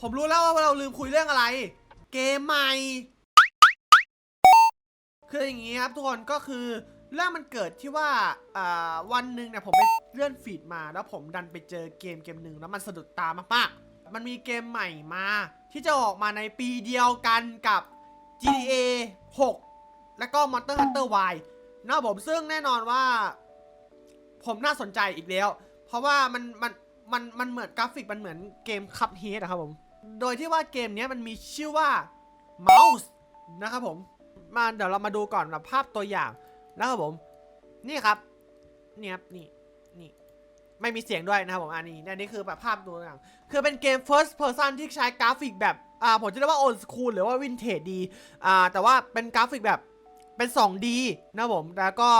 ผมรู้แล้วว่าเราลืมคุยเรื่องอะไร เกมใหม่คืออย่างนี้ครับทุกคนก็คือเรื่องมันเกิดที่ว่าวันหนึ่งเนี่ยผมไปเลื่อนฟีดมา แล้วผมดันไปเจอเกมเกมหนึ่งแล้วมันสะดุดตามากๆ มันมีเกมใหม่มา ที่จะออกมาในปีเดียวกันกับ GTA 6 แล้วก็ Monster Hunter Y นะครับผมซึ่งแน่นอนว่า ผมน่าสนใจอีกแล้ว เพราะว่ามันมันมันมันเหมือนกราฟิกมันเหมือนเกมคัพเฮดนะครับผม โดยที่ว่าเกมนี้มันมีชื่อว่า Mouse นะครับผม มาเดี๋ยวเรามาดูก่อนแบบภาพตัวอย่างนะครับผม นี่ครับนี่ครับนี่นี่ไม่มีเสียงด้วยนะครับผมอันนี้อันนี้คือแบบภาพตัวอย่างคือเป็นเกม first person ที่ใช้กราฟิกแบบอ่าผมจะเรียกว่า old school หรือว่า vintage ดีอ่าแต่ว่าเป็นกราฟิกแบบเป็น 2D นะครับผมแล้วก็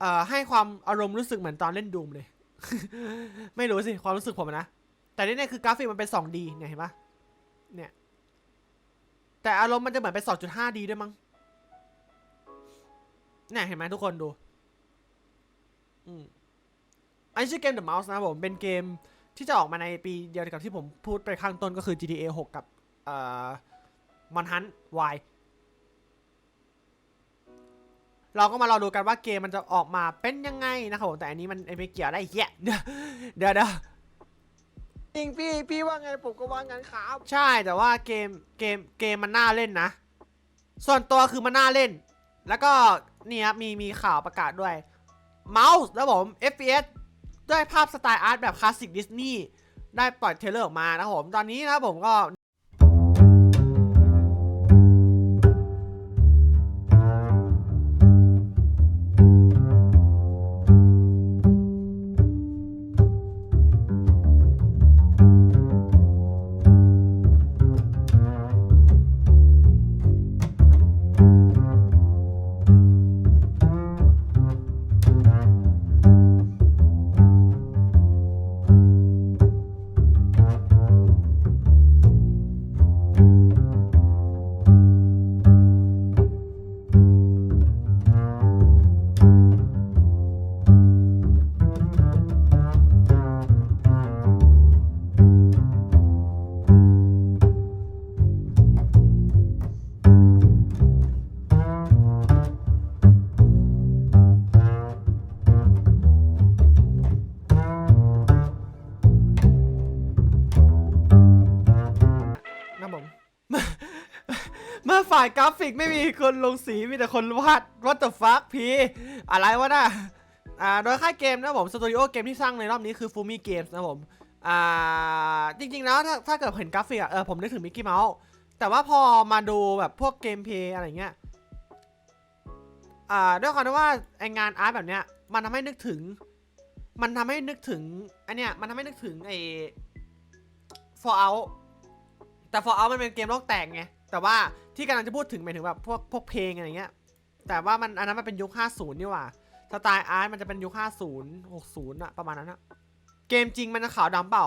เอ่อให้ความอารมณ์รู้สึกเหมือนตอนเล่นดูมเลย ไม่รู้สิ ความรู้สึกผมนะ แต่นี่เนี่ยคือกราฟิกมันเป็น 2D เนี่ยเห็นปะ เนี่ย แต่อารมณ์มันจะเหมือนเป็น 2.5D ด้วยมั้งเนี่ยเห็นไหมทุกคนดู อืมอันนี้ชื่อเกม The Mouse นะผม เป็นเกมที่จะออกมาในปีเดียวกับที่ผมพูดไปข้างต้นก็คือ GTA 6 กับเอ่อ Manhunt Y เราก็มารอดูกันว่าเกมมันจะออกมาเป็นยังไงนะครับผมแต่อันนี้มันไม่เกี่ยวได้เหี้ยเดี๋ยวเดี๋ยวเดี๋ยว จริงพี่พี่ว่าไงผมก็ว่างั้นครับใช่แต่ว่าเกมเกมเกมมันน่าเล่นนะ ส่วนตัวคือมันน่าเล่น แล้วก็นี่ครับมีมีข่าวประกาศด้วย เมาส์แล้วผม FPS ด้วยภาพสไตล์อาร์ตแบบคลาสสิกดิสนีย์ได้ปล่อยเทเลอร์ออกมานะผม ตอนนี้นะผมก็ อฝ่ายกราฟิกไม่มีคนลงสีมีแต่คนวาด what the fuck พีอะไรวะน่ะอ่าโดยค่ายเกมนะผมสตูดิโอเกมที่สร้างในรอบนี้คือ Fumi Games นะผมอ่าจริงๆแล้วถ้าถ้าเกิดเห็นกราฟิกอะเออผมนึกถึงมิกกี้เมาส์แต่ว่าพอมาดูแบบพวกเกมเพลย์อะไรเงี้ยอ่าด้วยความที่ว่าไองานอาร์ตแบบเนี้ยมันทำให้นึกถึง มันทำให้นึกถึงอันเนี้ยมันทำให้นึกถึงไอ้ Fallout แต่ Fallout มันเป็นเกมโลกแตกไงแต่ว่า ที่กำลังจะพูดถึงหมายถึงแบบพวกพวกเพลงอะไรเงี้ย แต่ว่ามันอันนั้นมันเป็นยุค 50 นี่หว่า สไตล์อาร์ตมันจะเป็นยุค 50 60อะประมาณนั้นอะเกมจริงมันจะขาวดำเปล่า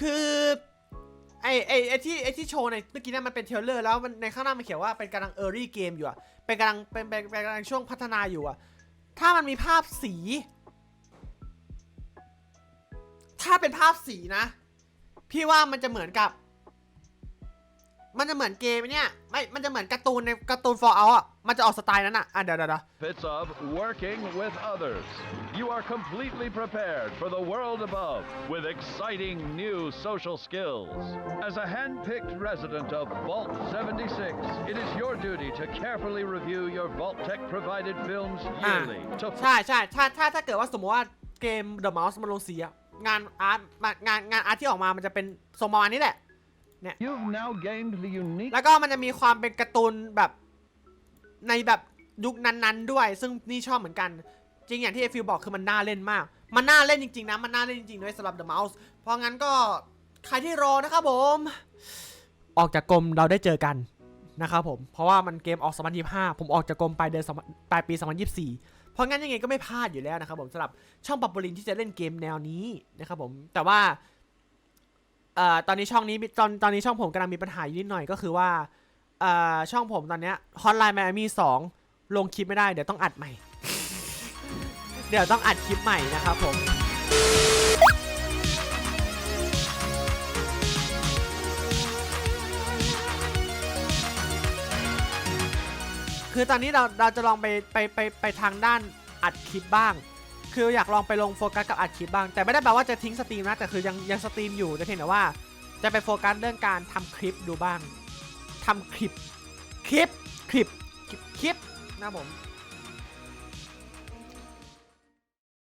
คือไอไอไอที่ไอที่โชว์ในเมื่อกี้นั่นมันเป็นเทเลอร์แล้วมันในข้างหน้ามันเขียนว่าเป็นกำลัง early game อยู่อะเป็นกำลังเป็นเป็นเป็นกำลังช่วงพัฒนาอยู่อะถ้ามันมีภาพสี ถ้าเป็นภาพสีนะ พี่ว่ามันจะเหมือนกับ มันจะเหมือนเกมเนี่ยไม่มันจะเหมือนการ์ตูนในการ์ตูน for out อะมันจะออกสไตล์นั้นอะอะเดี๋ยวเดี๋ยวเดี๋ยว Bits of working with others. You are completely prepared for the world above with exciting new social skills. As a hand-picked resident of Vault 76, it is your duty to carefully review your Vault Tech provided films อะ yearly to ใช่ใช่ถ้าถ้าถ้าเกิดว่าสมมติว่าเกม The Mouse มันลงสีอะงานอาร์ตงานงานอาร์ตที่ออกมามันจะเป็นทรงประมาณนี้แหละ You've now gained the unique แล้วก็มันจะมีความเป็นการ์ตูนแบบในแบบยุคนั้นๆด้วย ซึ่งนี่ชอบเหมือนกัน จริงอย่างที่เอฟิลบอกคือมันน่าเล่นมาก มันน่าเล่นจริงๆนะ มันน่าเล่นจริงๆด้วยสำหรับ The Mouse เพราะงั้นก็ใครที่รอนะครับผม ออกจากกรมเราได้เจอกันนะครับผม เพราะว่ามันเกมออก 2025 ผมออกจากกรมปลายเดือน2ปลายปี 2024 เพราะงั้นยังไงก็ไม่พลาดอยู่แล้วนะครับผมสำหรับช่องปับปลินที่จะเล่นเกมแนวนี้นะครับผม แต่ว่าเออตอนนี้ช่องนี้ตอนตอนนี้ช่องผมกำลังมีปัญหาอยู่นิดหน่อยก็คือว่าอช่องผมตอนเนี้ยฮอตไลน์แมมี่สองลงคลิปไม่ได้เดี๋ยวต้องอัดใหม่ เดี๋ยวต้องอัดคลิปใหม่นะครับผมคือตอนนี้เราเราจะลองไปไปไปไปทางด้านอัดคลิปบ้าง คืออยากลองไปลงโฟกัสกับอัดคลิปบ้าง แต่ไม่ได้แปลว่าจะทิ้งสตรีมนะ แต่คือยังยังสตรีมอยู่แต่เพียงแต่ว่า จะไปโฟกัสเรื่องการทำคลิปดูบ้างทำคลิปคลิป คลิป คลิป คลิปนะผม